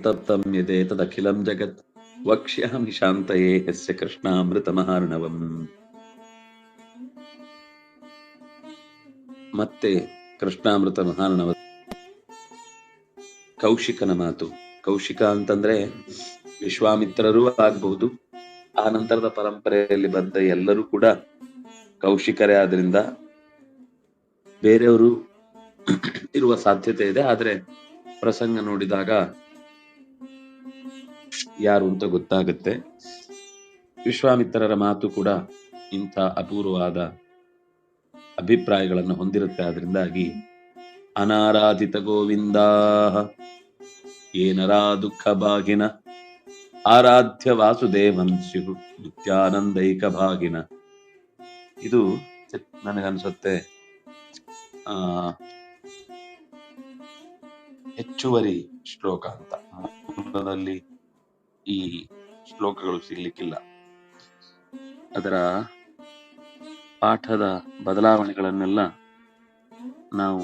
ಸಂತಪ್ತಂ ಯದೇತದಖಿಲಂ ಜಗತ್ ವಕ್ಷ್ಯಾಮಿ ಶಾಂತಯೇ ಕೃಷ್ಣಾಮೃತ ಮಹಾರಣವಂ ಮತ್ತೆ ಕೃಷ್ಣಾಮೃತ ಮಹಾರ್ಣವ ಕೌಶಿಕನ ಮಾತು. ಕೌಶಿಕ ಅಂತಂದ್ರೆ ವಿಶ್ವಾಮಿತ್ರರೂ ಆಗಬಹುದು. ಆ ನಂತರದ ಪರಂಪರೆಯಲ್ಲಿ ಬಂದ ಎಲ್ಲರೂ ಕೂಡ ಕೌಶಿಕರೇ ಆದ್ರಿಂದ ಬೇರೆಯವರು ಇರುವ ಸಾಧ್ಯತೆ ಇದೆ. ಆದ್ರೆ ಪ್ರಸಂಗ ನೋಡಿದಾಗ ಯಾರು ಅಂತ ಗೊತ್ತಾಗುತ್ತೆ. ವಿಶ್ವಾಮಿತ್ರರ ಮಾತು ಕೂಡ ಇಂಥ ಅಪೂರ್ವವಾದ ಅಭಿಪ್ರಾಯಗಳನ್ನು ಹೊಂದಿರುತ್ತೆ. ಆದ್ರಿಂದಾಗಿ ಅನಾರಾಧಿತ ಗೋವಿಂದ, ಏನರಾ ದುಃಖ ಬಾಗಿನ, ಆರಾಧ್ಯ ವಾಸುದೇವನ್ ಸ್ಯು ನಿತ್ಯಾನಂದೈಕ ಭಾಗಿನ. ಇದು ನನಗನ್ಸುತ್ತೆ ಆ, ಹೆಚ್ಚುವರಿ ಶ್ಲೋಕ ಅಂತ. ಈ ಶ್ಲೋಕಗಳು ಸಿಗ್ಲಿಕ್ಕಿಲ್ಲ. ಅದರ ಪಾಠದ ಬದಲಾವಣೆಗಳನ್ನೆಲ್ಲ ನಾವು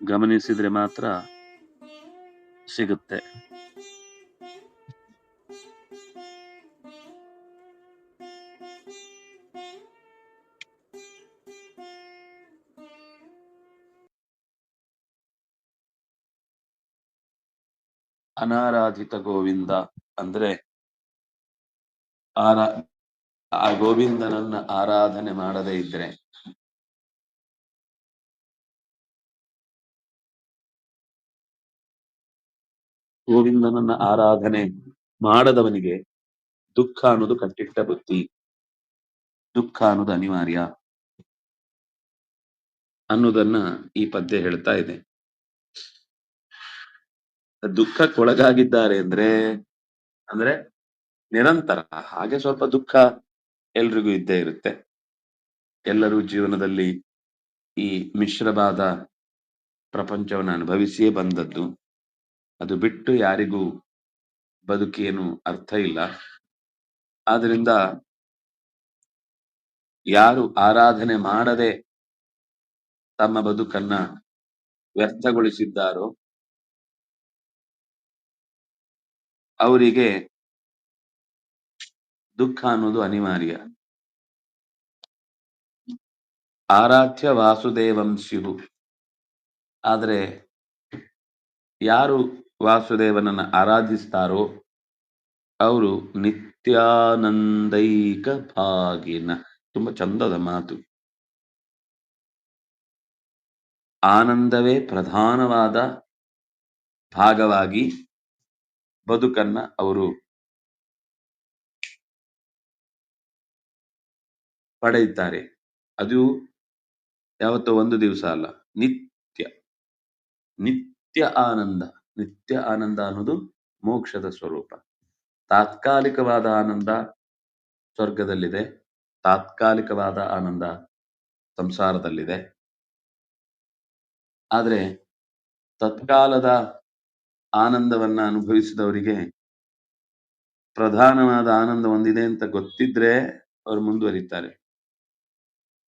ಗಮನಿಸಿದ್ರೆ ಮಾತ್ರ ಸಿಗುತ್ತೆ. ಅನಾರಾಧಿತ ಗೋವಿಂದ ಅಂದ್ರೆ ಆರಾ, ಆ ಗೋವಿಂದನನ್ನ ಆರಾಧನೆ ಮಾಡದೇ ಇದ್ರೆ ಗೋವಿಂದನನ್ನ ಆರಾಧನೆ ಮಾಡದವನಿಗೆ ದುಃಖ ಅನ್ನೋದು ಕಟ್ಟಿಟ್ಟ ಬುತ್ತಿ ದುಃಖ ಅನ್ನೋದು ಅನಿವಾರ್ಯ ಅನ್ನೋದನ್ನ ಈ ಪದ್ಯ ಹೇಳ್ತಾ ಇದೆ. ದುಃಖಕ್ಕೊಳಗಾಗಿದ್ದಾರೆ ಅಂದ್ರೆ ಅಂದ್ರೆ ನಿರಂತರ, ಹಾಗೆ ಸ್ವಲ್ಪ ದುಃಖ ಎಲ್ರಿಗೂ ಇದ್ದೇ ಇರುತ್ತೆ. ಎಲ್ಲರೂ ಜೀವನದಲ್ಲಿ ಈ ಮಿಶ್ರವಾದ ಪ್ರಪಂಚವನ್ನು ಅನುಭವಿಸಿಯೇ ಬಂದದ್ದು. ಅದು ಬಿಟ್ಟು ಯಾರಿಗೂ ಬದುಕೇನು ಅರ್ಥ ಇಲ್ಲ. ಆದ್ರಿಂದ ಯಾರು ಆರಾಧನೆ ಮಾಡದೆ ತಮ್ಮ ಬದುಕನ್ನ ವ್ಯರ್ಥಗೊಳಿಸಿದ್ದಾರೋ ಅವರಿಗೆ ದುಃಖ ಅನ್ನೋದು ಅನಿವಾರ್ಯ. ಆರಾಧ್ಯ ವಾಸುದೇವಂ ಸ್ಯು ಆದರೆ ಯಾರು ವಾಸುದೇವನನ್ನ ಆರಾಧಿಸ್ತಾರೋ ಅವರು ನಿತ್ಯಾನಂದೈಕ ಭಾಗಿನ. ತುಂಬಾ ಚಂದದ ಮಾತು. ಆನಂದವೇ ಪ್ರಧಾನವಾದ ಭಾಗವಾಗಿ ಬದುಕನ್ನ ಅವರು ಪಡೆಯುತ್ತಾರೆ. ಅದು ಯಾವತ್ತೋ ಒಂದು ದಿವಸ ಅಲ್ಲ, ನಿತ್ಯ. ನಿತ್ಯ ಆನಂದ. ನಿತ್ಯ ಆನಂದ ಅನ್ನೋದು ಮೋಕ್ಷದ ಸ್ವರೂಪ. ತಾತ್ಕಾಲಿಕವಾದ ಆನಂದ ಸ್ವರ್ಗದಲ್ಲಿದೆ. ತಾತ್ಕಾಲಿಕವಾದ ಆನಂದ ಸಂಸಾರದಲ್ಲಿದೆ. ಆದ್ರೆ ತತ್ಕಾಲದ ಆನಂದವನ್ನ ಅನುಭವಿಸಿದವರಿಗೆ ಪ್ರಧಾನವಾದ ಆನಂದ ಒಂದಿದೆ ಅಂತ ಗೊತ್ತಿದ್ರೆ ಅವರು ಮುಂದುವರಿತಾರೆ.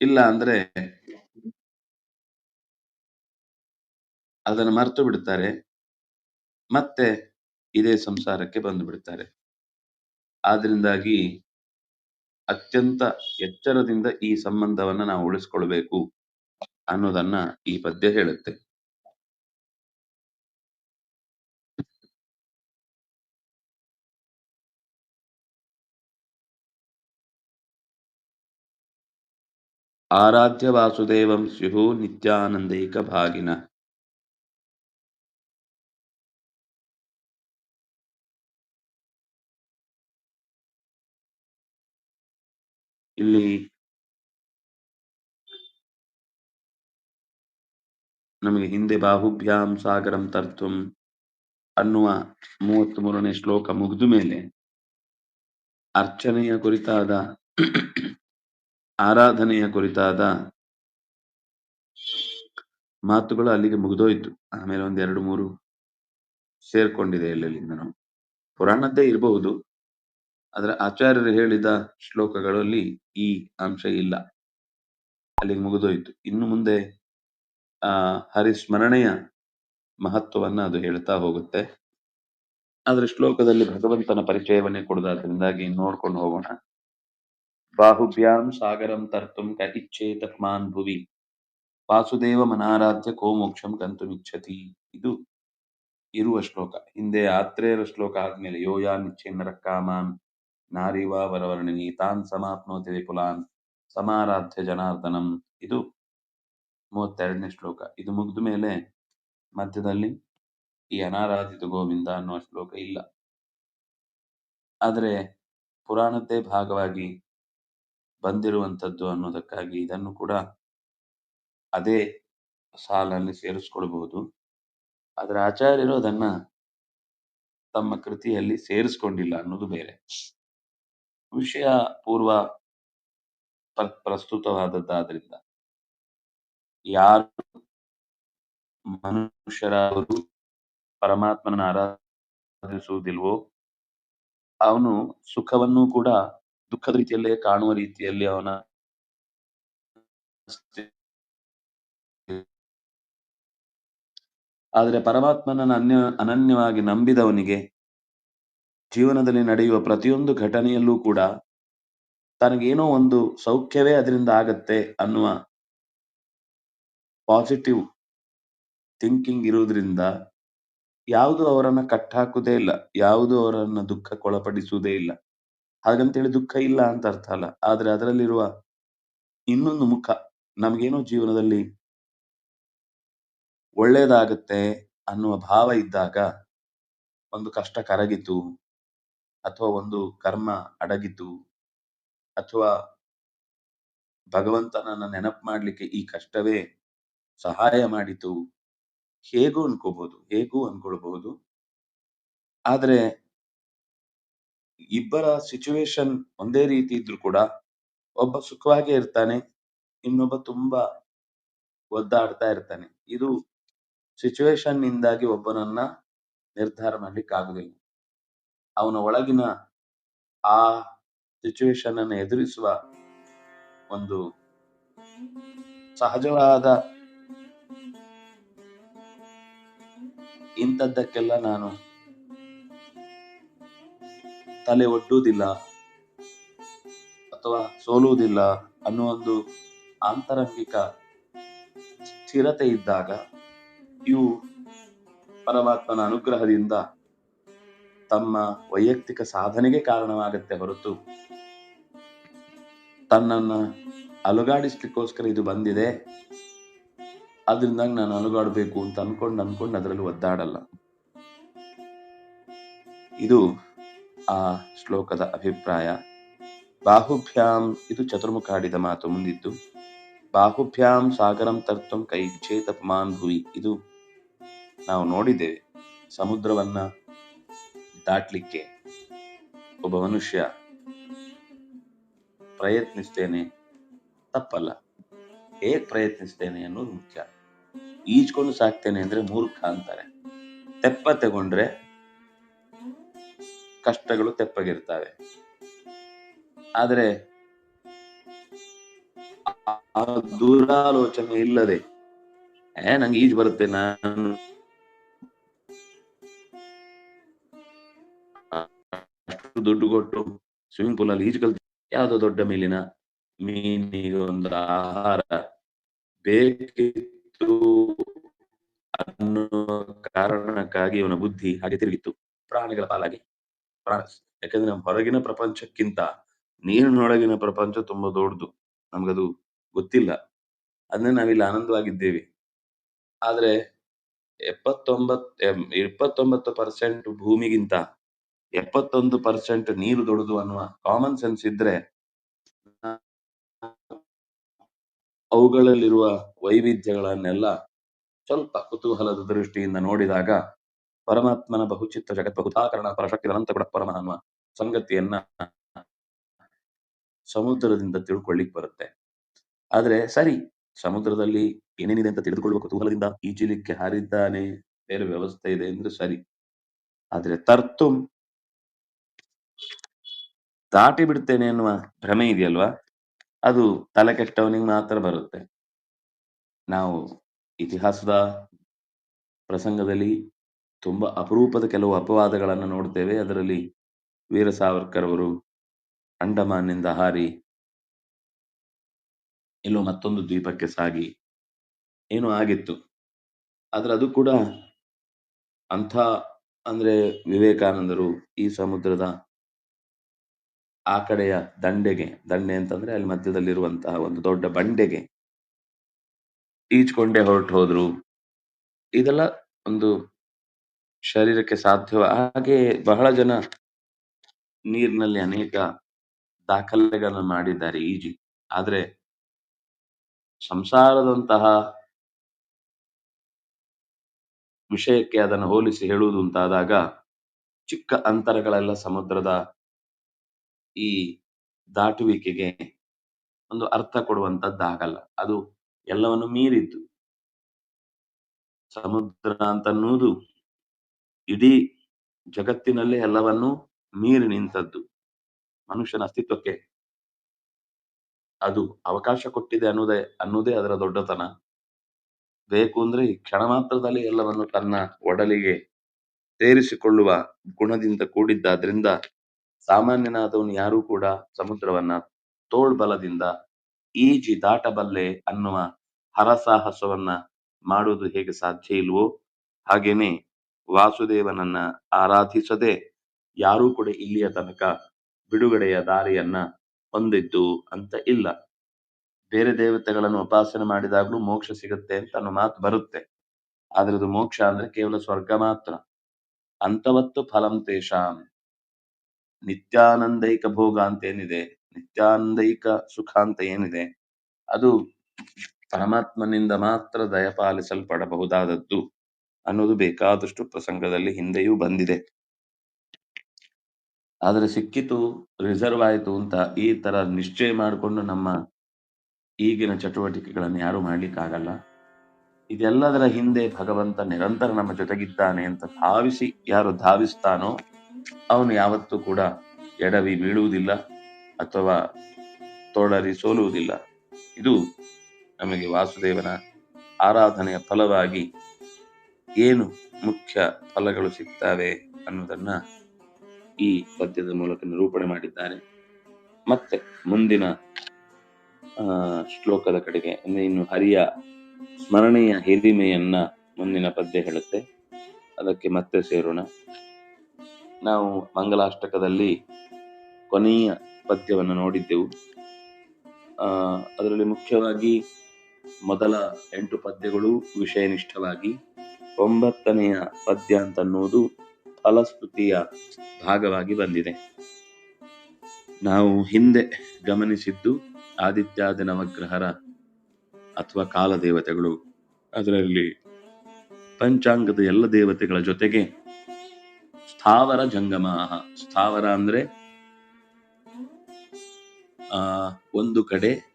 ಇಲ್ಲ ಅಂದ್ರೆ ಅದನ್ನು ಮರೆತು ಬಿಡ್ತಾರೆ. ಮತ್ತೆ ಇದೇ ಸಂಸಾರಕ್ಕೆ ಬಂದು ಬಿಡ್ತಾರೆ. ಆದ್ರಿಂದಾಗಿ ಅತ್ಯಂತ ಎಚ್ಚರದಿಂದ ಈ ಸಂಬಂಧವನ್ನ ನಾವು ಉಳಿಸ್ಕೊಳ್ಬೇಕು ಅನ್ನೋದನ್ನ ಈ ಪದ್ಯ ಹೇಳುತ್ತೆ. ಆರಾಧ್ಯ ವಾಸುದೇವಂ ಸ್ಯು ನಿತ್ಯಾನಂದೈಕ ಭಾಗಿನ. ಇಲ್ಲಿ ನಮಗೆ ಹಿಂದೆ ಬಾಹುಭ್ಯಾಂ ಸಾಗರಂ ತರ್ತುಂ ಅನ್ನುವ ಮೂವತ್ತ್ ಮೂರನೇ ಶ್ಲೋಕ ಮುಗಿದ ಮೇಲೆ ಅರ್ಚನೆಯ ಕುರಿತಾದ ಆರಾಧನೆಯ ಕುರಿತಾದ ಮಾತುಗಳು ಅಲ್ಲಿಗೆ ಮುಗಿದೋಯ್ತು. ಆಮೇಲೆ ಒಂದ್ ಎರಡು ಮೂರು ಸೇರ್ಕೊಂಡಿದೆ ಎಲ್ಲೆಲ್ಲಿಂದನೋ. ಪುರಾಣದ್ದೇ ಇರಬಹುದು. ಆದ್ರೆ ಆಚಾರ್ಯರು ಹೇಳಿದ ಶ್ಲೋಕಗಳಲ್ಲಿ ಈ ಅಂಶ ಇಲ್ಲ. ಅಲ್ಲಿಗೆ ಮುಗಿದೋಯ್ತು. ಇನ್ನು ಮುಂದೆ, ಆ, ಹರಿಸ್ಮರಣೆಯ ಮಹತ್ವವನ್ನ ಅದು ಹೇಳ್ತಾ ಹೋಗುತ್ತೆ. ಆದ್ರೆ ಶ್ಲೋಕದಲ್ಲಿ ಭಗವಂತನ ಪರಿಚಯವನ್ನೇ ಕೊಡೋದಾದ್ರಿಂದಾಗಿ ನೋಡ್ಕೊಂಡು ಹೋಗೋಣ. ಬಾಹುಭ್ಯಾಂ ಸಾಗರಂ ತರ್ತುಂ ಕ ಇಚ್ಛೇತ ಮಾನ್ ಭುವಿ ವಾಸುದೇವ ಮನಾರಾಧ್ಯ ಕೋ ಮೋಕ್ಷಂ ಗಂತುಮಿಚ್ಛತಿ ಇದು ಇರುವ ಶ್ಲೋಕ ಹಿಂದೆ ಆತ್ರೇಯರ ಶ್ಲೋಕ ಆದ್ಮೇಲೆ ಯೋಯಾ ನಿಚ್ಛಿನ್ನರ ಕಾಮಾನ್ ನಾರಿವಾ ವರವರ್ಣಿನಿ ತಾನ್ ಸಮಾಪ್ನೋತಿ ವಿಪುಲಾನ್ ಸಮಾರಾಧ್ಯ ಜನಾರ್ದನಂ ಇದು ಮೂವತ್ತೆರಡನೇ ಶ್ಲೋಕ। ಇದು ಮುಗಿದ ಮೇಲೆ ಮಧ್ಯದಲ್ಲಿ ಈ ಅನಾರಾಧಿತ ಗೋವಿಂದ ಅನ್ನುವ ಶ್ಲೋಕ ಇಲ್ಲ. ಆದರೆ ಪುರಾಣದ್ದೇ ಭಾಗವಾಗಿ ಬಂದಿರುವಂತದ್ದು ಅನ್ನೋದಕ್ಕಾಗಿ ಇದನ್ನು ಕೂಡ ಅದೇ ಸಾಲಲ್ಲಿ ಸೇರಿಸ್ಕೊಳ್ಬಹುದು ಆದರೆ ಆಚಾರ್ಯರು ಅದನ್ನ ತಮ್ಮ ಕೃತಿಯಲ್ಲಿ ಸೇರಿಸ್ಕೊಂಡಿಲ್ಲ ಅನ್ನೋದು ಬೇರೆ. ವಿಷಯ ಪೂರ್ವ ಪ್ರ- ಪ್ರಸ್ತುತವಾದದ್ದಾದ್ರಿಂದ ಯಾರು ಮನುಷ್ಯರಾದರೂ ಪರಮಾತ್ಮನ ಆರಾಧಿಸುವುದಿಲ್ವೋ ಅವನು ಸುಖವನ್ನು ಕೂಡ ದುಃಖದ ರೀತಿಯಲ್ಲೇ ಕಾಣುವ ರೀತಿಯಲ್ಲಿ ಅವನ ಆದರೆ ಪರಮಾತ್ಮನನ್ನು ಅನ್ಯ, ಅನನ್ಯವಾಗಿ ನಂಬಿದವನಿಗೆ ಜೀವನದಲ್ಲಿ ನಡೆಯುವ ಪ್ರತಿಯೊಂದು ಘಟನೆಯಲ್ಲೂ ಕೂಡ ತನಗೇನೋ ಒಂದು ಸೌಖ್ಯವೇ ಅದರಿಂದ ಆಗತ್ತೆ ಅನ್ನುವ ಪಾಸಿಟಿವ್ ಥಿಂಕಿಂಗ್ ಇರುವುದರಿಂದ ಯಾವುದು ಅವರನ್ನ ಕಟ್ಟಾಕುವುದೇ ಇಲ್ಲ, ಯಾವುದು ಅವರನ್ನ ದುಃಖಕ್ಕೊಳಪಡಿಸುವುದೇ ಇಲ್ಲ. ಹಾಗಂತೇಳಿ ದುಃಖ ಇಲ್ಲ ಅಂತ ಅರ್ಥ ಅಲ್ಲ. ಆದ್ರೆ ಅದರಲ್ಲಿರುವ ಇನ್ನೊಂದು ಮುಖ ನಮಗೇನೋ ಜೀವನದಲ್ಲಿ ಒಳ್ಳೇದಾಗತ್ತೆ ಅನ್ನುವ ಭಾವ ಇದ್ದಾಗ ಒಂದು ಕಷ್ಟ ಕರಗಿತು ಅಥವಾ ಒಂದು ಕರ್ಮ ಅಡಗಿತು ಅಥವಾ ಭಗವಂತನನ್ನ ನೆನಪು ಮಾಡ್ಲಿಕ್ಕೆ ಈ ಕಷ್ಟವೇ ಸಹಾಯ ಮಾಡಿತು ಹೇಗೂ ಅನ್ಕೋಬಹುದು, ಹೇಗೂ ಅನ್ಕೊಳ್ಬಹುದು. ಆದ್ರೆ ಇಬ್ಬರ ಸಿಚುವೇಶನ್ ಒಂದೇ ರೀತಿ ಇದ್ರು ಕೂಡ ಒಬ್ಬ ಸುಖವಾಗಿ ಇರ್ತಾನೆ, ಇನ್ನೊಬ್ಬ ತುಂಬಾ ಒದ್ದಾಡ್ತಾ ಇರ್ತಾನೆ. ಇದು ಸಿಚುವೇಶನ್ ನಿಂದಾಗಿ ಒಬ್ಬನನ್ನ ನಿರ್ಧಾರ ಮಾಡ್ಲಿಕ್ಕೆ ಆಗುದಿಲ್ಲ. ಅವನ ಒಳಗಿನ ಆ ಸಿಚುವೇಶನ್ ಅನ್ನು ಎದುರಿಸುವ ಒಂದು ಸಹಜವಾದ ಇಂಥದ್ದಕ್ಕೆಲ್ಲ ನಾನು ತಲೆ ಒಡ್ಡುವುದಿಲ್ಲ ಅಥವಾ ಸೋಲುವುದಿಲ್ಲ ಅನ್ನೋ ಒಂದು ಆಂತರಂಗಿಕ ಸ್ಥಿರತೆ ಇದ್ದಾಗ ಇವು ಪರಮಾತ್ಮನ ಅನುಗ್ರಹದಿಂದ ತಮ್ಮ ವೈಯಕ್ತಿಕ ಸಾಧನೆಗೆ ಕಾರಣವಾಗತ್ತೆ ಹೊರತು. ತನ್ನನ್ನ ಅಲುಗಾಡಿಸ್ಲಿಕ್ಕೋಸ್ಕರ ಇದು ಬಂದಿದೆ. ಅದರಿಂದ ನಾನು ಅಲುಗಾಡಬೇಕು ಅಂತ ಅನ್ಕೊಂಡು ಅನ್ಕೊಂಡು ಅದರಲ್ಲಿ ಒದ್ದಾಡಲ್ಲ. ಇದು ಆ ಶ್ಲೋಕದ ಅಭಿಪ್ರಾಯ. ಬಾಹುಭ್ಯಾಂ, ಇದು ಚತುರ್ಮುಖ ಆಡಿದ ಮಾತು ಮುಂದಿದ್ದು. ಬಾಹುಭ್ಯಾಂ ಸಾಗರಂ ತರ್ತಂ ಕೈ ಚೇತಪಮಾನ್ ಭುವಿ. ಇದು ನಾವು ನೋಡಿದ್ದೇವೆ. ಸಮುದ್ರವನ್ನ ದಾಟ್ಲಿಕ್ಕೆ ಒಬ್ಬ ಮನುಷ್ಯ ಪ್ರಯತ್ನಿಸ್ತೇನೆ. ತಪ್ಪಲ್ಲ. ಹೇಗ್ ಪ್ರಯತ್ನಿಸ್ತೇನೆ ಅನ್ನೋದು ಮುಖ್ಯ. ಈಜ್ಕೊಂಡು ಸಾಕ್ತೇನೆ ಅಂದ್ರೆ ಮೂರ್ಖ ಅಂತಾರೆ. ತೆಪ್ಪ ತಗೊಂಡ್ರೆ ಕಷ್ಟಗಳು ತೆಪ್ಪಗಿರ್ತವೆ ಆದರೆ ಆ- ದೂರಾಲೋಚನೆ ಇಲ್ಲದೆ, ಏ, ನಂಗೆ ಈಜು ಬರುತ್ತೆ ನಾನು. ದುಡ್ಡು ಕೊಟ್ಟು ಸ್ವಿಮ್ಮಿಂಗ್ ಪೂಲ್ ಅಲ್ಲಿ ಈಜು ಕಲ್ತು ಯಾವುದೋ ದೊಡ್ಡ ಮೇಲಿನ ಮೀನಿಗೆ ಒಂದು ಆಹಾರ ಬೇಕಿತ್ತು ಅನ್ನೋ ಕಾರಣಕ್ಕಾಗಿ ಇವನ ಬುದ್ಧಿ ಹಾಗೆ ತಿರುಗಿತ್ತು, ಪ್ರಾಣಿಗಳ ಪಾಲಾಗಿ. ಯಾಕಂದ್ರೆ ಹೊರಗಿನ ಪ್ರಪಂಚಕ್ಕಿಂತ ನೀರಿನೊಳಗಿನ ಪ್ರಪಂಚ ತುಂಬಾ ದೊಡ್ಡದು. ನಮ್ಗದು ಗೊತ್ತಿಲ್ಲ. ಅದನ್ನೇ ನಾವಿಲ್ಲಿ ಆನಂದವಾಗಿದ್ದೇವೆ. ಆದ್ರೆ ಎಪ್ಪತ್ತೊಂಬತ್ ಇಪ್ಪತ್ತೊಂಬತ್ತು ಪರ್ಸೆಂಟ್ ಭೂಮಿಗಿಂತ ಎಪ್ಪತ್ತೊಂದು ಪರ್ಸೆಂಟ್ ನೀರು ದೊಡ್ಡದು ಅನ್ನುವ ಕಾಮನ್ ಸೆನ್ಸ್ ಇದ್ರೆ ಅವುಗಳಲ್ಲಿರುವ ವೈವಿಧ್ಯಗಳನ್ನೆಲ್ಲ ಸ್ವಲ್ಪ ಕುತೂಹಲದ ದೃಷ್ಟಿಯಿಂದ ನೋಡಿದಾಗ ಪರಮಾತ್ಮನ ಬಹುಚಿತ್ತ ಜಗತ್ ಬಹುತಾಕರಣ ಪರಶಕ್ತಿ ಅನಂತ ಗುಣ ಪರಮ ಅನ್ನುವ ಸಂಗತಿಯನ್ನ ಸಮುದ್ರದಿಂದ ತಿಳ್ಕೊಳ್ಳಿಕ್ ಬರುತ್ತೆ. ಆದ್ರೆ ಸರಿ, ಸಮುದ್ರದಲ್ಲಿ ಏನೇನಿದೆ ಅಂತ ತಿಳಿದುಕೊಳ್ಳುವ ಕುತೂಹಲದಿಂದ ಈಜಿಲಿಕ್ಕೆ ಹಾರಿದ್ದಾನೆ, ಬೇರೆ ವ್ಯವಸ್ಥೆ ಇದೆ ಅಂದ್ರೆ ಸರಿ. ಆದ್ರೆ ತರ್ತು ದಾಟಿ ಬಿಡ್ತೇನೆ ಎನ್ನುವ ಭ್ರಮೆ ಇದೆಯಲ್ವಾ? ಅದು ತಲೆ ಕೆಟ್ಟವನಿಗೆ ಮಾತ್ರ ಬರುತ್ತೆ. ನಾವು ಇತಿಹಾಸದ ಪ್ರಸಂಗದಲ್ಲಿ ತುಂಬಾ ಅಪರೂಪದ ಕೆಲವು ಅಪವಾದಗಳನ್ನು ನೋಡ್ತೇವೆ. ಅದರಲ್ಲಿ ವೀರ ಸಾವರ್ಕರ್ ಅವರು ಅಂಡಮಾನ್ನಿಂದ ಹಾರಿ ಎಲ್ಲೋ ಮತ್ತೊಂದು ದ್ವೀಪಕ್ಕೆ ಸಾಗಿ. ಏನೋ ಆಗಿತ್ತು. ಆದ್ರೆ ಅದು ಕೂಡ ಅಂಥ ಅಂದ್ರೆ ವಿವೇಕಾನಂದರು ಈ ಸಮುದ್ರದ ಆ ಕಡೆಯ ದಂಡೆಗೆ, ದಂಡೆ ಅಂತಂದ್ರೆ ಅಲ್ಲಿ ಮಧ್ಯದಲ್ಲಿರುವಂತಹ ಒಂದು ದೊಡ್ಡ ಬಂಡೆಗೆ ಈಜ್ಕೊಂಡೇ ಹೊರಟು ಹೋದ್ರು. ಇದೆಲ್ಲ ಒಂದು ಶರೀರಕ್ಕೆ ಸಾಧ್ಯವ ಹಾಗೆ ಬಹಳ ಜನ ನೀರಿನಲ್ಲಿ ಅನೇಕ ದಾಖಲೆಗಳನ್ನು ಮಾಡಿದ್ದಾರೆ ಈಜಿ. ಆದ್ರೆ ಸಂಸಾರದಂತಹ ವಿಷಯಕ್ಕೆ ಅದನ್ನು ಹೋಲಿಸಿ ಹೇಳುವುದು ಅಂತಾದಾಗ ಚಿಕ್ಕ ಅಂತರಗಳೆಲ್ಲ ಸಮುದ್ರದ ಈ ದಾಟುವಿಕೆಗೆ ಒಂದು ಅರ್ಥ ಕೊಡುವಂತದ್ದಾಗಲ್ಲ ಅದು ಎಲ್ಲವನ್ನು ಮೀರಿದ್ದು. ಸಮುದ್ರ ಅಂತನ್ನುವುದು ಇಡೀ ಜಗತ್ತಿನಲ್ಲೇ ಎಲ್ಲವನ್ನೂ ಮೀರಿ ನಿಂತದ್ದು ಮನುಷ್ಯನ ಅಸ್ತಿತ್ವಕ್ಕೆ. ಅದು ಅವಕಾಶ ಕೊಟ್ಟಿದೆ ಅನ್ನೋದೇ ಅನ್ನೋದೇ ಅದರ ದೊಡ್ಡತನ. ಬೇಕು ಅಂದ್ರೆ ಈ ಕ್ಷಣ ಮಾತ್ರದಲ್ಲಿ ಎಲ್ಲವನ್ನು ತನ್ನ ಒಡಲಿಗೆ ಸೇರಿಸಿಕೊಳ್ಳುವ ಗುಣದಿಂದ ಕೂಡಿದ್ದಾದ್ರಿಂದ ಸಾಮಾನ್ಯನಾದವನು ಯಾರೂ ಕೂಡ ಸಮುದ್ರವನ್ನ ತೋಳ್ಬಲದಿಂದ ಈಜಿ ದಾಟಬಲ್ಲೆ ಅನ್ನುವ ಹರಸಾಹಸವನ್ನ ಮಾಡುವುದು ಹೇಗೆ ಸಾಧ್ಯ ಇಲ್ವೋ ಹಾಗೇನೆ ವಾಸುದೇವನನ್ನ ಆರಾಧಿಸದೆ ಯಾರೂ ಕೂಡ ಇಲ್ಲಿಯ ತನಕ ಬಿಡುಗಡೆಯ ದಾರಿಯನ್ನ ಹೊಂದಿದ್ದು ಅಂತ ಇಲ್ಲ. ಬೇರೆ ದೇವತೆಗಳನ್ನು ಉಪಾಸನೆ ಮಾಡಿದಾಗಲೂ ಮೋಕ್ಷ ಸಿಗುತ್ತೆ ಅಂತ ಅನ್ನೋ ಮಾತು ಬರುತ್ತೆ. ಆದ್ರೆ ಅದು ಮೋಕ್ಷ ಅಂದ್ರೆ ಕೇವಲ ಸ್ವರ್ಗ ಮಾತ್ರ. ಅಂತವತ್ತು ಫಲಂ ತೇಷಾಂ. ನಿತ್ಯಾನಂದೈಕ ಭೋಗ ಅಂತ ಏನಿದೆ? ನಿತ್ಯಾನಂದೈಕ ಸುಖ ಅಂತ ಏನಿದೆ? ಅದು ಪರಮಾತ್ಮನಿಂದ ಮಾತ್ರ ದಯಪಾಲಿಸಲ್ಪಡಬಹುದಾದದ್ದು. ಅನ್ನೋದು ಬೇಕಾದಷ್ಟು ಪ್ರಸಂಗದಲ್ಲಿ ಹಿಂದೆಯೂ ಬಂದಿದೆ. ಆದರೆ ಸಿಕ್ಕಿತು ರಿಸರ್ವ್ ಆಯಿತು ಅಂತ ಈ ತರ ನಿಶ್ಚಯ ಮಾಡಿಕೊಂಡು ನಮ್ಮ ಈಗಿನ ಚಟುವಟಿಕೆಗಳನ್ನು ಯಾರು ಮಾಡ್ಲಿಕ್ಕಾಗಲ್ಲ. ಇದೆಲ್ಲದರ ಹಿಂದೆ ಭಗವಂತ ನಿರಂತರ ನಮ್ಮ ಜೊತೆಗಿದ್ದಾನೆ ಅಂತ ಭಾವಿಸಿ ಯಾರು ಧಾವಿಸ್ತಾನೋ ಅವನು ಯಾವತ್ತೂ ಕೂಡ ಎಡವಿ ಬೀಳುವುದಿಲ್ಲ ಅಥವಾ ತೋಳರಿ ಸೋಲುವುದಿಲ್ಲ. ಇದು ನಮಗೆ ವಾಸುದೇವನ ಆರಾಧನೆಯ ಫಲವಾಗಿ ಏನು ಮುಖ್ಯ ಫಲಗಳು ಸಿಗ್ತವೆ ಅನ್ನೋದನ್ನ ಈ ಪದ್ಯದ ಮೂಲಕ ನಿರೂಪಣೆ ಮಾಡಿದ್ದಾರೆ. ಮತ್ತೆ ಮುಂದಿನ ಶ್ಲೋಕದ ಕಡೆಗೆ, ಅಂದ್ರೆ ಇನ್ನು ಹರಿಯ ಸ್ಮರಣೆಯ ಹಿರಿಮೆಯನ್ನ ಮುಂದಿನ ಪದ್ಯ ಹೇಳುತ್ತೆ. ಅದಕ್ಕೆ ಮತ್ತೆ ಸೇರೋಣ. ನಾವು ಮಂಗಲಾಷ್ಟಕದಲ್ಲಿ ಕೊನೆಯ ಪದ್ಯವನ್ನು ನೋಡಿದ್ದೆವು. ಅದರಲ್ಲಿ ಮುಖ್ಯವಾಗಿ ಮೊದಲ ಎಂಟು ಪದ್ಯಗಳು ವಿಷಯನಿಷ್ಠವಾಗಿ ಒಂಬತ್ತನೆಯ ಪದ್ಯ ಅಂತ ಅನ್ನುವುದು ಫಲಸ್ತುತಿಯ ಭಾಗವಾಗಿ ಬಂದಿದೆ. ನಾವು ಹಿಂದೆ ಗಮನಿಸಿದ್ದು ಆದಿತ್ಯಾದಿ ನವಗ್ರಹರ ಅಥವಾ ಕಾಲದೇವತೆಗಳು. ಅದರಲ್ಲಿ ಪಂಚಾಂಗದ ಎಲ್ಲ ದೇವತೆಗಳ ಜೊತೆಗೆ ಸ್ಥಾವರ ಜಂಗಮಾಹ. ಸ್ಥಾವರ ಅಂದ್ರೆ, ಆ, ಒಂದು ಕಡೆ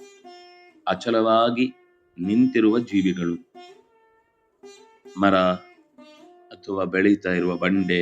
ಅಚಲವಾಗಿ ನಿಂತಿರುವ ಜೀವಿಗಳು. ಮರ ಅಥವಾ ಬೆಳೀತಾ ಇರುವ ಬಂಡೆ